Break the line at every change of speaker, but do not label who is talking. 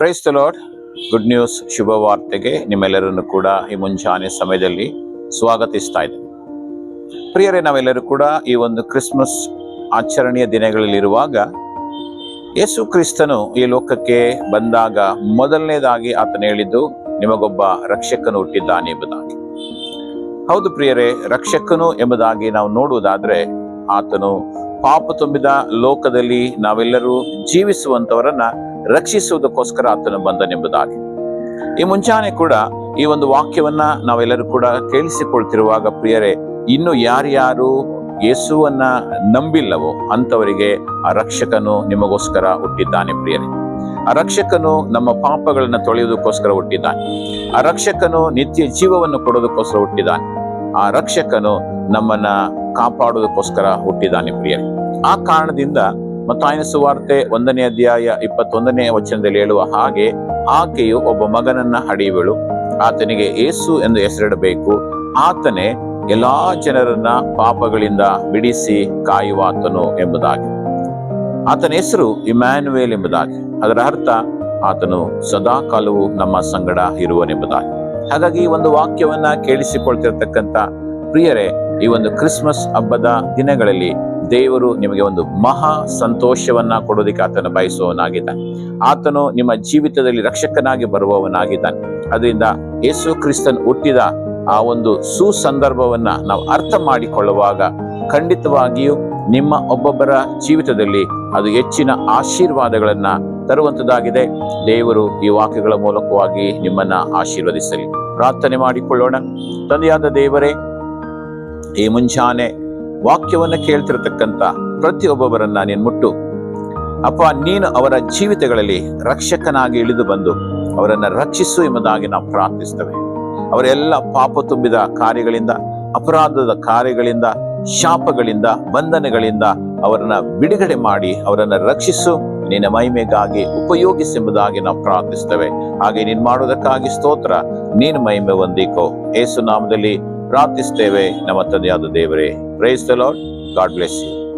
Price Lord good news ಶುಭ ವಾರ್ತೆಗೆ ನಿಮ್ಮೆಲ್ಲರನ್ನು ಕೂಡ ಈ ಮುಂಜಾನೆ ಸಮಯದಲ್ಲಿ ಸ್ವಾಗತಿಸ್ತಾ ಇದ್ದೇನೆ. ಪ್ರಿಯರೇ, ನಾವೆಲ್ಲರೂ ಕೂಡ ಈ ಒಂದು ಕ್ರಿಸ್ಮಸ್ ಆಚರಣೆಯ ದಿನಗಳಲ್ಲಿರುವಾಗ ಯೇಸು ಕ್ರಿಸ್ತನು ಈ ಲೋಕಕ್ಕೆ ಬಂದಾಗ ಮೊದಲನೇದಾಗಿ ಆತನು ಹೇಳಿದ್ದು, ನಿಮಗೊಬ್ಬ ರಕ್ಷಕನು ಹುಟ್ಟಿದ್ದಾನೆ ಎಂಬುದಾಗಿ. ಹೌದು ಪ್ರಿಯರೇ, ರಕ್ಷಕನು ಎಂಬುದಾಗಿ ನಾವು ನೋಡುವುದಾದ್ರೆ ಆತನು ಪಾಪ ತುಂಬಿದ ಲೋಕದಲ್ಲಿ ನಾವೆಲ್ಲರೂ ಜೀವಿಸುವಂತವರನ್ನ ರಕ್ಷಿಸುವುದಕ್ಕೋಸ್ಕರ ಆತನು ಬಂದನೆಂಬುದಾಗಿ. ಈ ಮುಂಚಾನೆ ಕೂಡ ಈ ಒಂದು ವಾಕ್ಯವನ್ನ ನಾವೆಲ್ಲರೂ ಕೂಡ ಕೇಳಿಸಿಕೊಳ್ತಿರುವಾಗ ಪ್ರಿಯರೇ, ಇನ್ನು ಯಾರ್ಯಾರು ಯೇಸುವನ್ನ ನಂಬಿಲ್ಲವೋ ಅಂತವರಿಗೆ ಆ ರಕ್ಷಕನು ನಿಮಗೋಸ್ಕರ ಹುಟ್ಟಿದ್ದಾನೆ ಪ್ರಿಯರೇ. ಆ ರಕ್ಷಕನು ನಮ್ಮ ಪಾಪಗಳನ್ನ ತೊಳೆಯುವುದಕ್ಕೋಸ್ಕರ ಹುಟ್ಟಿದ್ದಾನೆ. ಆ ರಕ್ಷಕನು ನಿತ್ಯ ಜೀವವನ್ನು ಕೊಡೋದಕ್ಕೋಸ್ಕರ ಹುಟ್ಟಿದ್ದಾನೆ. ಆ ರಕ್ಷಕನು ನಮ್ಮನ್ನ ಕಾಪಾಡೋದಕ್ಕೋಸ್ಕರ ಹುಟ್ಟಿದ್ದಾನೆ ಪ್ರಿಯರೇ. ಆ ಕಾರಣದಿಂದ ಮತ್ತಾಯನ ಸುವಾರ್ತೆ ಒಂದನೇ ಅಧ್ಯಾಯ ಇಪ್ಪತ್ತೊಂದನೇ ವಚನದಲ್ಲಿ ಹೇಳುವ ಹಾಗೆ, ಆಕೆಯು ಒಬ್ಬ ಮಗನನ್ನ ಹಡೆಯುವಳು ಆತನಿಗೆ ಏಸು ಎಂದು ಹೆಸರಿಡಬೇಕು. ಆತನೇ ಎಲ್ಲಾ ಜನರನ್ನ ಪಾಪಗಳಿಂದ ಬಿಡಿಸಿ ಕಾಯುವ ಆತನು ಎಂಬುದಾಗಿ. ಆತನ ಹೆಸರು ಇಮ್ಯಾನುವೇಲ್ ಎಂಬುದಾಗಿ. ಅದರ ಅರ್ಥ, ಆತನು ಸದಾ ಕಾಲವು ನಮ್ಮ ಸಂಗಡ ಇರುವನೆಂಬುದಾಗಿ. ಹಾಗಾಗಿ ಈ ಒಂದು ವಾಕ್ಯವನ್ನ ಕೇಳಿಸಿಕೊಳ್ತಿರ್ತಕ್ಕಂಥ ಪ್ರಿಯರೇ, ಈ ಒಂದು ಕ್ರಿಸ್ಮಸ್ ಹಬ್ಬದ ದಿನಗಳಲ್ಲಿ ದೇವರು ನಿಮಗೆ ಒಂದು ಮಹಾ ಸಂತೋಷವನ್ನ ಕೊಡೋದಕ್ಕೆ ಆತನು ಬಯಸುವವನಾಗಿದ್ದಾನೆ. ಆತನು ನಿಮ್ಮ ಜೀವಿತದಲ್ಲಿ ರಕ್ಷಕನಾಗಿ ಬರುವವನಾಗಿದ್ದಾನೆ. ಅದರಿಂದ ಯೇಸು ಕ್ರಿಸ್ತನ್ ಹುಟ್ಟಿದ ಆ ಒಂದು ಸುಸಂದರ್ಭವನ್ನ ನಾವು ಅರ್ಥ ಮಾಡಿಕೊಳ್ಳುವಾಗ ಖಂಡಿತವಾಗಿಯೂ ನಿಮ್ಮ ಒಬ್ಬೊಬ್ಬರ ಜೀವಿತದಲ್ಲಿ ಅದು ಹೆಚ್ಚಿನ ಆಶೀರ್ವಾದಗಳನ್ನ ತರುವಂತದ್ದಾಗಿದೆ. ದೇವರು ಈ ವಾಕ್ಯಗಳ ಮೂಲಕವಾಗಿ ನಿಮ್ಮನ್ನ ಆಶೀರ್ವದಿಸಲಿ. ಪ್ರಾರ್ಥನೆ ಮಾಡಿಕೊಳ್ಳೋಣ. ತಂದೆಯಾದ ದೇವರೇ, ಈ ಮುಂಚಾನೆ ವಾಕ್ಯವನ್ನ ಕೇಳ್ತಿರತಕ್ಕಂತ ಪ್ರತಿಯೊಬ್ಬೊಬ್ಬರನ್ನ ನೀನು ಮುಟ್ಟು. ಅಪ್ಪ, ನೀನು ಅವರ ಜೀವಿತಗಳಲ್ಲಿ ರಕ್ಷಕನಾಗಿ ಇಳಿದು ಬಂದು ಅವರನ್ನ ರಕ್ಷಿಸು ಎಂಬುದಾಗಿ ನಾವು ಪ್ರಾರ್ಥಿಸ್ತೇವೆ. ಅವರೆಲ್ಲ ಪಾಪ ತುಂಬಿದ ಕಾರ್ಯಗಳಿಂದ, ಅಪರಾಧದ ಕಾರ್ಯಗಳಿಂದ, ಶಾಪಗಳಿಂದ, ಬಂಧನಗಳಿಂದ ಅವರನ್ನ ಬಿಡುಗಡೆ ಮಾಡಿ ಅವರನ್ನ ರಕ್ಷಿಸು, ನಿನ್ನ ಮಹಿಮೆಗಾಗಿ ಉಪಯೋಗಿಸೆಂಬುದಾಗಿ ನಾವು ಪ್ರಾರ್ಥಿಸ್ತೇವೆ. ಹಾಗೆ ನೀನು ಮಾಡುವುದಕ್ಕಾಗಿ ಸ್ತೋತ್ರ, ನೀನು ಮಹಿಮೆ ಹೊಂದಿಕೋ. ಏಸು ನಾಮದಲ್ಲಿ ಪ್ರಾರ್ಥಿಸ್ತೇವೆ ನಮ್ಮ ತಂದೆಯಾದ ದೇವರೇ praise the Lord God bless you